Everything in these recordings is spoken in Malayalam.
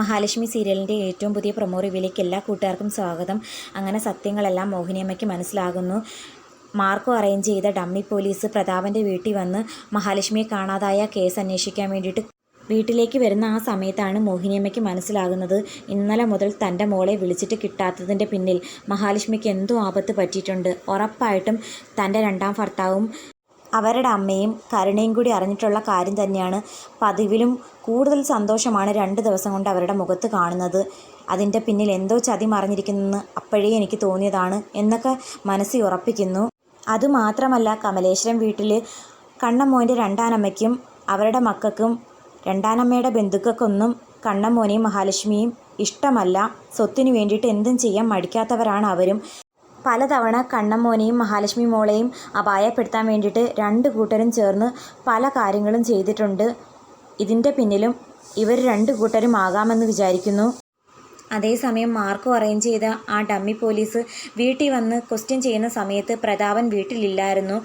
മഹാലക്ഷ്മി സീരിയലിന്റെ ഏറ്റവും പുതിയ പ്രൊമോ റിവ്യൂലേക്ക് എല്ലാ കൂട്ടുകാർക്കും സ്വാഗതം. അങ്ങനെ സത്യങ്ങളെല്ലാം മോഹിനിയമ്മയ്ക്ക് മനസ്സിലാകുന്നു. മാർക്കോ അറേഞ്ച് ചെയ്ത ഡമ്മി പോലീസ് പ്രതാപന്റെ വീട്ടിൽ വന്ന് മഹാലക്ഷ്മിയെ കാണാതായ കേസ് അന്വേഷിക്കാൻ വേണ്ടിയിട്ട് വീട്ടിലേക്ക് വരുന്ന ആ സമയത്താണ് മോഹിനിയമ്മയ്ക്ക് മനസ്സിലാകുന്നത്. ഇന്നലെ മുതൽ തന്റെ മോളെ വിളിച്ചിട്ട് കിട്ടാത്തതിന്റെ പിന്നിൽ മഹാലക്ഷ്മിക്ക് എന്തോ ആപത്ത് പറ്റിയിട്ടുണ്ട്. ഉറപ്പായിട്ടും തന്റെ രണ്ടാം ഭർത്താവും അവരുടെ അമ്മയും കരുണയും കൂടി അറിഞ്ഞിട്ടുള്ള കാര്യം തന്നെയാണ്. പതിവിലും കൂടുതൽ സന്തോഷമാണ് രണ്ട് ദിവസം കൊണ്ട് അവരുടെ മുഖത്ത് കാണുന്നത്. അതിന്റെ പിന്നിൽ എന്തോ ചതി മറിഞ്ഞിരിക്കുന്നെന്ന് അപ്പോഴേ എനിക്ക് തോന്നിയതാണ് എന്നൊക്കെ മനസ്സിൽ ഉറപ്പിക്കുന്നു. അതുമാത്രമല്ല കമലേശ്വരം വീട്ടിൽ കണ്ണമ്മോന്റെ രണ്ടാനമ്മയ്ക്കും അവരുടെ മക്കൾക്കും രണ്ടാനമ്മയുടെ ബന്ധുക്കൾക്കൊന്നും കണ്ണമ്മോനെയും മഹാലക്ഷ്മിയും ഇഷ്ടമല്ല. സ്വത്തിനു വേണ്ടിയിട്ട് എന്തും ചെയ്യാൻ മടിക്കാത്തവരാണ് അവരും. പലതവണ കണ്ണമ്മോനെയും മഹാലക്ഷ്മി മോളെയും അപായപ്പെടുത്താൻ വേണ്ടിയിട്ട് രണ്ട് കൂട്ടരും ചേർന്ന് പല കാര്യങ്ങളും ചെയ്തിട്ടുണ്ട്. ഇതിന്റെ പിന്നിലും ഇവർ രണ്ട് കൂട്ടരും ആകാമെന്ന് വിചാരിക്കുന്നു. അതേസമയം മാർക്ക് അറേഞ്ച് ചെയ്ത ആ ഡമ്മി പോലീസ് വീട്ടിൽ വന്ന് ക്വസ്റ്റ്യൻ ചെയ്യുന്ന സമയത്ത് പ്രതാപൻ വീട്ടിലില്ലായിരുന്നു.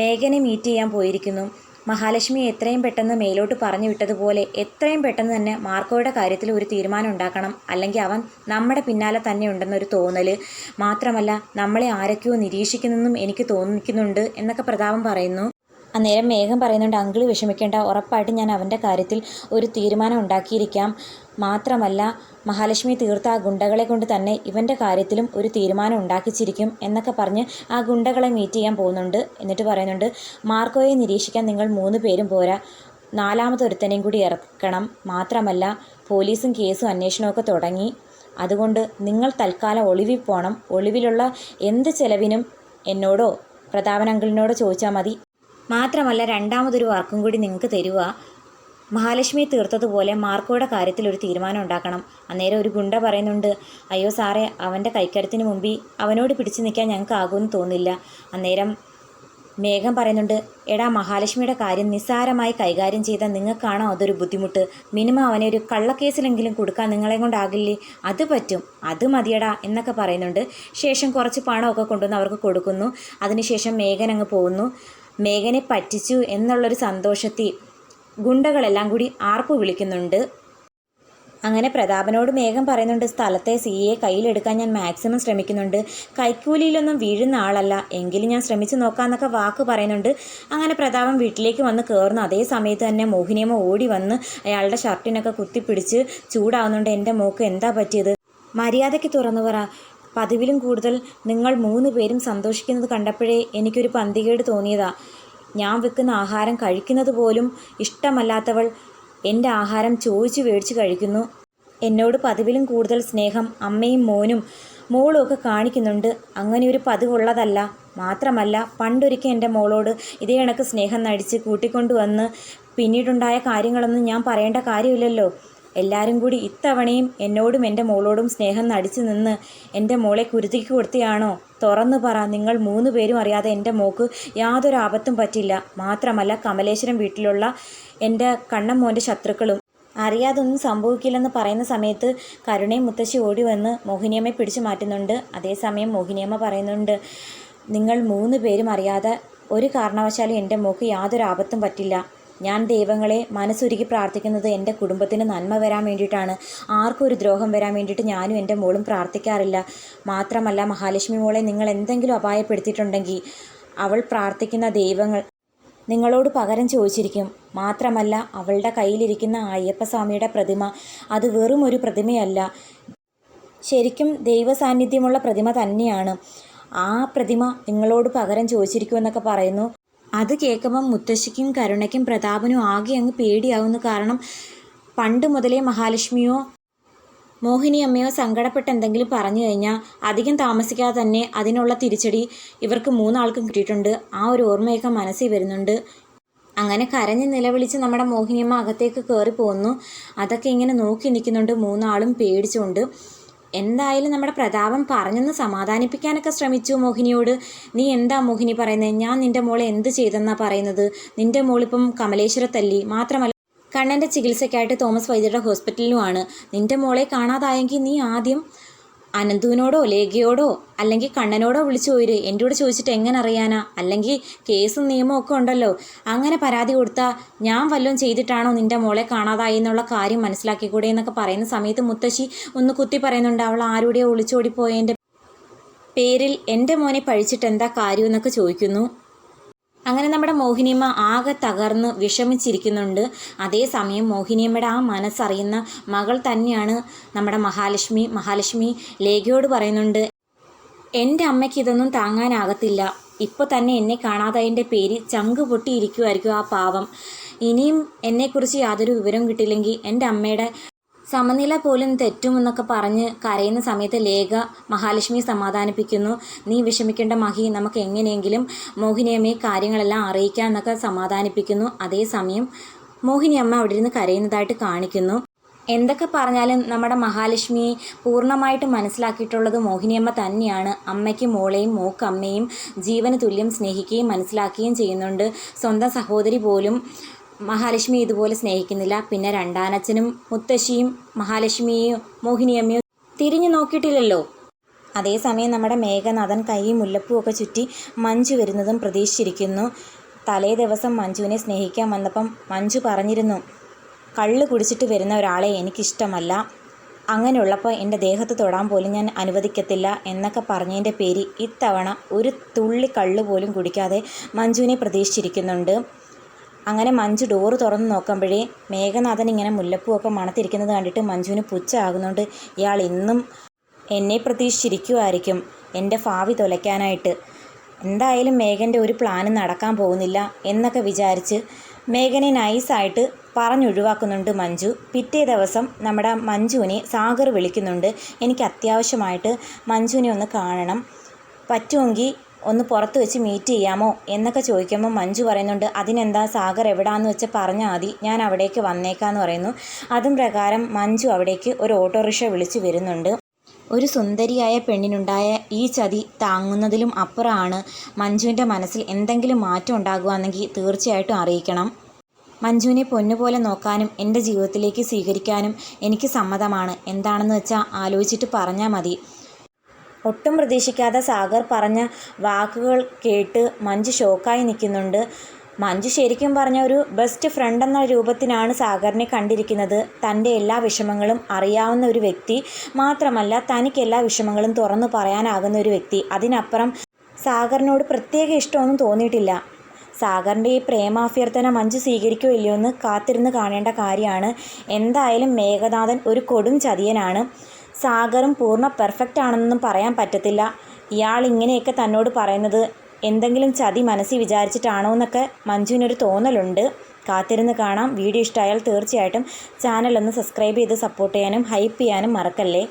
മേഘനെ മീറ്റ് ചെയ്യാൻ പോയിരിക്കുന്നു. മഹാലക്ഷ്മി എത്രയും പെട്ടെന്ന് മേലോട്ട് പറഞ്ഞു വിട്ടതുപോലെ എത്രയും പെട്ടെന്ന് തന്നെ മാർക്കോയുടെ കാര്യത്തിൽ ഒരു തീരുമാനം ഉണ്ടാക്കണം. അല്ലെങ്കിൽ അവൻ നമ്മുടെ പിന്നാലെ തന്നെ ഉണ്ടെന്നൊരു തോന്നൽ മാത്രമല്ല നമ്മളെ ആരൊക്കെയോ നിരീക്ഷിക്കുന്നെന്നും എനിക്ക് തോന്നിക്കുന്നുണ്ട് എന്നൊക്കെ പ്രതാപം പറയുന്നു. അന്നേരം മേഘം പറയുന്നുണ്ട് അങ്കിൾ വിഷമിക്കേണ്ട. ഉറപ്പായിട്ടും ഞാൻ അവന്റെ കാര്യത്തിൽ ഒരു തീരുമാനം ഉണ്ടാക്കിയിരിക്കാം. മാത്രമല്ല മഹാലക്ഷ്മി തീർത്ത ആ ഗുണ്ടകളെ കൊണ്ട് തന്നെ ഇവന്റെ കാര്യത്തിലും ഒരു തീരുമാനം ഉണ്ടാക്കിച്ചിരിക്കും എന്നൊക്കെ പറഞ്ഞ് ആ ഗുണ്ടകളെ മീറ്റ് ചെയ്യാൻ പോകുന്നുണ്ട്. എന്നിട്ട് പറയുന്നുണ്ട് മാർക്കോയെ നിരീക്ഷിക്കാൻ നിങ്ങൾ മൂന്ന് പേരും പോരാ. നാലാമതൊരുത്തനെയും കൂടി ഇറക്കണം. മാത്രമല്ല പോലീസും കേസും അന്വേഷണമൊക്കെ തുടങ്ങി. അതുകൊണ്ട് നിങ്ങൾ തൽക്കാലം ഒളിവിൽ പോകണം ഒളിവിലുള്ള എന്ത് ചെലവിനും എന്നോടോ പ്രതാപൻ അങ്കിളിനോട് ചോദിച്ചാൽ മതി. മാത്രമല്ല രണ്ടാമതൊരു വർക്കും കൂടി നിങ്ങൾക്ക് തരുക. മഹാലക്ഷ്മി തീർത്തതുപോലെ മാർക്കോയുടെ കാര്യത്തിൽ ഒരു തീരുമാനം ഉണ്ടാക്കണം. അന്നേരം ഒരു ഗുണ്ട പറയുന്നുണ്ട് അയ്യോ സാറേ അവന്റെ കൈക്കരത്തിന് മുമ്പിൽ അവനോട് പിടിച്ചു നിൽക്കാൻ ഞങ്ങൾക്ക് ആകുമെന്ന് തോന്നില്ല അന്നേരം മേഘം പറയുന്നുണ്ട് എടാ മഹാലക്ഷ്മിയുടെ കാര്യം നിസ്സാരമായി കൈകാര്യം ചെയ്താൽ നിങ്ങൾക്കാണോ അതൊരു ബുദ്ധിമുട്ട്? മിനിമം അവനെ ഒരു കള്ളക്കേസിലെങ്കിലും കൊടുക്കാൻ നിങ്ങളെ കൊണ്ടാകില്ലേ? അത് പറ്റും അത് മതിയടാ എന്നൊക്കെ പറയുന്നുണ്ട്. ശേഷം കുറച്ച് പണമൊക്കെ കൊണ്ടുവന്ന് അവർക്ക് കൊടുക്കുന്നു. അതിനുശേഷം മേഘൻ അങ്ങ് പോകുന്നു. മേഘനെ പറ്റിച്ചു എന്നുള്ളൊരു സന്തോഷത്തിൽ ഗുണ്ടകളെല്ലാം കൂടി ആർപ്പ് വിളിക്കുന്നുണ്ട്. അങ്ങനെ പ്രതാപനോട് മേഘം പറയുന്നുണ്ട് സ്ഥലത്തെ സി എ കയ്യിലെടുക്കാൻ ഞാൻ മാക്സിമം ശ്രമിക്കുന്നുണ്ട്. കൈക്കൂലിയിലൊന്നും വീഴുന്ന ആളല്ല. എങ്കിലും ഞാൻ ശ്രമിച്ചു നോക്കാമെന്നൊക്കെ വാക്ക് പറയുന്നുണ്ട്. അങ്ങനെ പ്രതാപൻ വീട്ടിലേക്ക് വന്ന് കയറുന്നു അതേ സമയത്ത് തന്നെ മോഹിനിയമ്മ ഓടി വന്ന് അയാളുടെ ഷർട്ടിനൊക്കെ കുത്തിപ്പിടിച്ച് ചൂടാവുന്നുണ്ട്. എന്റെ മോക്ക് എന്താ പറ്റിയത്? മര്യാദയ്ക്ക് തുറന്നു പറ. പതിവിലും കൂടുതൽ നിങ്ങൾ മൂന്ന് പേരും സന്തോഷിക്കുന്നത് കണ്ടപ്പോഴേ എനിക്കൊരു പന്തികേട് തോന്നിയതാ. ഞാൻ വെക്കുന്ന ആഹാരം കഴിക്കുന്നത് പോലും ഇഷ്ടമല്ലാത്തവൾ എന്റെ ആഹാരം ചോദിച്ചു മേടിച്ച് കഴിക്കുന്നു. എന്നോട് പതിവിലും കൂടുതൽ സ്നേഹം അമ്മയും മോനും മോളും ഒക്കെ കാണിക്കുന്നുണ്ട്. അങ്ങനെ ഒരു പതിവുള്ളതല്ല മാത്രമല്ല പണ്ടൊരിക്കൽ എന്റെ മോളോട് ഇതേ കണക്ക് സ്നേഹം നടിച്ച് കൂട്ടിക്കൊണ്ടുവന്ന് പിന്നീടുണ്ടായ കാര്യങ്ങളൊന്നും ഞാൻ പറയേണ്ട കാര്യമില്ലല്ലോ. എല്ലാവരും കൂടി ഇത്തവണയും എന്നോടും എന്റെ മോളോടും സ്നേഹം നടിച്ചു നിന്ന് എന്റെ മോളെ കുരുതിക്ക് കൊടുത്തിയാണോ? തുറന്നു പറ. നിങ്ങൾ മൂന്ന് പേരും അറിയാതെ എന്റെ മോക്ക് യാതൊരു ആപത്തും പറ്റില്ല. മാത്രമല്ല കമലേശ്വരം വീട്ടിലുള്ള എന്റെ കണ്ണമ്മോന്റെ ശത്രുക്കളും. അറിയാതൊന്നും സംഭവിക്കില്ലെന്ന് പറയുന്ന സമയത്ത് കരുണയും മുത്തശ്ശി ഓടി വന്ന് മോഹിനിയമ്മയെ പിടിച്ചു മാറ്റുന്നുണ്ട്. അതേസമയം മോഹിനിയമ്മ പറയുന്നുണ്ട് നിങ്ങൾ മൂന്ന് പേരും അറിയാതെ ഒരു കാരണവശാലും എന്റെ മോക്ക് യാതൊരു ആപത്തും പറ്റില്ല. ഞാൻ ദൈവങ്ങളെ മനസ്സൊരുക്കി പ്രാർത്ഥിക്കുന്നത് എന്റെ കുടുംബത്തിന് നന്മ വരാൻ വേണ്ടിയിട്ടാണ്. ആർക്കും ഒരു ദ്രോഹം വരാൻ വേണ്ടിയിട്ട് ഞാനും എന്റെ മോളും പ്രാർത്ഥിക്കാറില്ല. മാത്രമല്ല മഹാലക്ഷ്മി മോളെ നിങ്ങൾ എന്തെങ്കിലും അപായപ്പെടുത്തിയിട്ടുണ്ടെങ്കിൽ അവൾ പ്രാർത്ഥിക്കുന്ന ദൈവങ്ങൾ നിങ്ങളോട് പകരം ചോദിച്ചിരിക്കും. മാത്രമല്ല അവളുടെ കയ്യിലിരിക്കുന്ന അയ്യപ്പസ്വാമിയുടെ പ്രതിമ അത് വെറും ഒരു പ്രതിമയല്ല. ശരിക്കും ദൈവസാന്നിധ്യമുള്ള പ്രതിമ തന്നെയാണ്. ആ പ്രതിമ നിങ്ങളോട് പകരം ചോദിച്ചിരിക്കുമെന്നൊക്കെ പറയുന്നു. അത് കേൾക്കുമ്പം മുത്തശ്ശിക്കും കരുണയ്ക്കും പ്രതാപനും ആകെ അങ്ങ് പേടിയാവുന്നു കാരണം പണ്ട് മുതലേ മഹാലക്ഷ്മിയോ മോഹിനിയമ്മയോ സങ്കടപ്പെട്ട് എന്തെങ്കിലും പറഞ്ഞു കഴിഞ്ഞാൽ അധികം താമസിക്കാതെ തന്നെ അതിനുള്ള തിരിച്ചടി ഇവർക്ക് മൂന്നാൾക്കും കിട്ടിയിട്ടുണ്ട്. ആ ഒരു ഓർമ്മയൊക്കെ മനസ്സിൽ വരുന്നുണ്ട്. അങ്ങനെ കരഞ്ഞ് നിലവിളിച്ച് നമ്മുടെ മോഹിനിയമ്മ അകത്തേക്ക് കയറി പോകുന്നു അതൊക്കെ ഇങ്ങനെ നോക്കി നിൽക്കുന്നുണ്ട് മൂന്നാളും പേടിച്ചുകൊണ്ട്. എന്തായാലും നമ്മുടെ പ്രതാപം പറഞ്ഞെന്ന് സമാധാനിപ്പിക്കാനൊക്കെ ശ്രമിച്ചു മോഹിനിയോട്. നീ എന്താ മോഹിനി പറയുന്നത് ഞാൻ നിന്റെ മോളെ എന്ത് ചെയ്തെന്നാ പറയുന്നത്? നിന്റെ മോളിപ്പം കമലേശ്വരത്തല്ലി മാത്രമല്ല കണ്ണന്റെ ചികിത്സയ്ക്കായിട്ട് തോമസ് വൈദ്യരുടെ ഹോസ്പിറ്റലിലുമാണ്. നിന്റെ മോളെ കാണാതായെങ്കിൽ നീ ആദ്യം അനന്തുവിനോടോ ലേഖയോടോ അല്ലെങ്കിൽ കണ്ണനോടോ വിളിച്ചു പോയിര്. എന്റെ കൂടെ ചോദിച്ചിട്ട് എങ്ങനെ അറിയാനാ അല്ലെങ്കിൽ കേസും നിയമവും ഒക്കെ ഉണ്ടല്ലോ. അങ്ങനെ പരാതി കൊടുത്താൽ ഞാൻ വല്ലതും ചെയ്തിട്ടാണോ നിന്റെ മോളെ കാണാതായി എന്നുള്ള കാര്യം മനസ്സിലാക്കിക്കൂടെ എന്നൊക്കെ പറയുന്ന സമയത്ത് മുത്തശ്ശി ഒന്ന് കുത്തി പറയുന്നുണ്ട് അവൾ ആരുടെയോ ഒളിച്ചോടിപ്പോയതിന്റെ പേരിൽ എന്റെ മോനെ പഴിച്ചിട്ട് എന്താ കാര്യം? എന്നൊക്കെ ചോദിക്കുന്നു. അങ്ങനെ നമ്മുടെ മോഹിനിയമ്മ ആകെ തകർന്ന് വിഷമിച്ചിരിക്കുന്നുണ്ട്. അതേസമയം മോഹിനിയമ്മയുടെ ആ മനസ്സറിയുന്ന മകൾ തന്നെയാണ് നമ്മുടെ മഹാലക്ഷ്മി. മഹാലക്ഷ്മി ലേഖയോട് പറയുന്നുണ്ട് എന്റെ അമ്മയ്ക്ക് ഇതൊന്നും താങ്ങാനാകത്തില്ല. ഇപ്പോൾ തന്നെ എന്നെ കാണാതായതിന്റെ പേര് ചങ്ക് പൊട്ടിയിരിക്കുമായിരിക്കും ആ പാവം. ഇനിയും എന്നെക്കുറിച്ച് യാതൊരു വിവരം കിട്ടില്ലെങ്കിൽ എന്റെ അമ്മയുടെ സമനില പോലും തെറ്റുമെന്നൊക്കെ പറഞ്ഞ് കരയുന്ന സമയത്ത് ലേഖ മഹാലക്ഷ്മിയെ സമാധാനിപ്പിക്കുന്നു. നീ വിഷമിക്കേണ്ട മഹി നമുക്ക് എങ്ങനെയെങ്കിലും മോഹിനിയമ്മയെ കാര്യങ്ങളെല്ലാം അറിയിക്കാം എന്നൊക്കെ സമാധാനിപ്പിക്കുന്നു അതേസമയം മോഹിനിയമ്മ അവിടെ ഇരുന്ന് കരയുന്നതായിട്ട് കാണിക്കുന്നു. എന്തൊക്കെ പറഞ്ഞാലും നമ്മുടെ മഹാലക്ഷ്മിയെ പൂർണമായിട്ട് മനസ്സിലാക്കിയിട്ടുള്ളത് മോഹിനിയമ്മ തന്നെയാണ്. അമ്മയ്ക്ക് മോളെയും മോക്കമ്മയും ജീവന് തുല്യം സ്നേഹിക്കുകയും മനസ്സിലാക്കുകയും ചെയ്യുന്നുണ്ട്. സ്വന്തം സഹോദരി പോലും മഹാലക്ഷ്മി ഇതുപോലെ സ്നേഹിക്കുന്നില്ല. പിന്നെ രണ്ടാനച്ഛനും മുത്തശ്ശിയും മഹാലക്ഷ്മിയെയും മോഹിനിയമ്മയും തിരിഞ്ഞു നോക്കിയിട്ടില്ലല്ലോ. അതേസമയം നമ്മുടെ മേഘനാഥൻ കൈയും മുല്ലപ്പൂ ഒക്കെ ചുറ്റി മഞ്ജു വരുന്നതും പ്രതീക്ഷിച്ചിരിക്കുന്നു. തലേ ദിവസം മഞ്ജുവിനെ സ്നേഹിക്കാൻ വന്നപ്പം മഞ്ജു പറഞ്ഞിരുന്നു കള്ള് കുടിച്ചിട്ട് വരുന്ന ഒരാളെ എനിക്കിഷ്ടമല്ല. അങ്ങനെയുള്ളപ്പോൾ എന്റെ ദേഹത്ത് തൊടാൻ പോലും ഞാൻ അനുവദിക്കത്തില്ല എന്നൊക്കെ പറഞ്ഞതിന്റെ പേര് ഇത്തവണ ഒരു തുള്ളി കള്ള് പോലും കുടിക്കാതെ മഞ്ജുവിനെ പ്രതീക്ഷിച്ചിരിക്കുന്നുണ്ട്. അങ്ങനെ മഞ്ജു ഡോറ് തുറന്ന് നോക്കുമ്പോഴേ മേഘനാഥൻ ഇങ്ങനെ മുല്ലപ്പൂവൊക്കെ മണത്തിരിക്കുന്നത് കണ്ടിട്ട് മഞ്ജുവിന് പുച്ഛമാകുന്നുണ്ട്. ഇയാൾ ഇന്നും എന്നെ പ്രതീക്ഷിച്ചിരിക്കുമായിരിക്കും എന്റെ ഭാവി തുലയ്ക്കാനായിട്ട്. എന്തായാലും മേഘന്റെ ഒരു പ്ലാനും നടക്കാൻ പോകുന്നില്ല എന്നൊക്കെ വിചാരിച്ച് മേഘനെ നൈസായിട്ട് പറഞ്ഞൊഴിവാക്കുന്നുണ്ട് മഞ്ജു. പിറ്റേ ദിവസം നമ്മുടെ മഞ്ജുവിനെ സാഗർ വിളിക്കുന്നുണ്ട്. എനിക്ക് അത്യാവശ്യമായിട്ട് മഞ്ജുവിനെ ഒന്ന് കാണണം. പറ്റുമെങ്കിൽ ഒന്ന് പുറത്ത് വെച്ച് മീറ്റ് ചെയ്യാമോ എന്നൊക്കെ ചോദിക്കുമ്പോൾ മഞ്ജു പറയുന്നുണ്ട് അതിനെന്താ? സാഗർ എവിടാന്ന് വെച്ച് പറഞ്ഞാൽ മതി. ഞാൻ അവിടേക്ക് വന്നേക്കാന്ന് പറയുന്നു. അതും പ്രകാരം മഞ്ജു അവിടേക്ക് ഒരു ഓട്ടോറിക്ഷ വിളിച്ച് വരുന്നുണ്ട്. ഒരു സുന്ദരിയായ പെണ്ണിനുണ്ടായ ഈ ചതി താങ്ങുന്നതിലും അപ്പുറമാണ് മഞ്ജുവിന്റെ മനസ്സിൽ എന്തെങ്കിലും മാറ്റം ഉണ്ടാകുകയാണെങ്കിൽ തീർച്ചയായിട്ടും അറിയിക്കണം. മഞ്ജുവിനെ പൊന്നുപോലെ നോക്കാനും എന്റെ ജീവിതത്തിലേക്ക് സ്വീകരിക്കാനും എനിക്ക് സമ്മതമാണ്. എന്താണെന്ന് വെച്ചാൽ ആലോചിച്ചിട്ട് പറഞ്ഞാൽ മതി. ഒട്ടും പ്രതീക്ഷിക്കാതെ സാഗർ പറഞ്ഞ വാക്കുകൾ കേട്ട് മഞ്ജു ഷോക്കായി നിൽക്കുന്നുണ്ട്. മഞ്ജു ശരിക്കും പറഞ്ഞ ഒരു ബെസ്റ്റ് ഫ്രണ്ട് എന്ന രൂപത്തിനാണ് സാഗറിനെ കണ്ടിരിക്കുന്നത്. തന്റെ എല്ലാ വിഷമങ്ങളും അറിയാവുന്ന ഒരു വ്യക്തി മാത്രമല്ല തനിക്ക് എല്ലാ വിഷമങ്ങളും തുറന്നു പറയാനാകുന്ന ഒരു വ്യക്തി. അതിനപ്പുറം സാഗറിനോട് പ്രത്യേക ഇഷ്ടമൊന്നും തോന്നിയിട്ടില്ല. സാഗറിന്റെ ഈ പ്രേമാഭ്യർത്ഥന മഞ്ജു സ്വീകരിക്കോ ഇല്ലയോ എന്ന് കാത്തിരുന്ന് കാണേണ്ട കാര്യമാണ്. എന്തായാലും മേഘനാഥൻ ഒരു കൊടും ചതിയനാണ്. സാഗറും പൂർണ പെർഫെക്റ്റ് ആണെന്നൊന്നും പറയാൻ പറ്റത്തില്ല. ഇയാൾ ഇങ്ങനെയൊക്കെ തന്നോട് പറയുന്നത് എന്തെങ്കിലും ചതി മനസ്സിൽ വിചാരിച്ചിട്ടാണോ എന്നൊക്കെ മഞ്ജുവിനൊരു തോന്നലുണ്ട്. കാത്തിരുന്ന് കാണാം. വീഡിയോ ഇഷ്ടമായാൽ തീർച്ചയായിട്ടും ചാനലൊന്ന് സബ്സ്ക്രൈബ് ചെയ്ത് സപ്പോർട്ട് ചെയ്യാനും ഹൈപ്പ് ചെയ്യാനും മറക്കല്ലേ?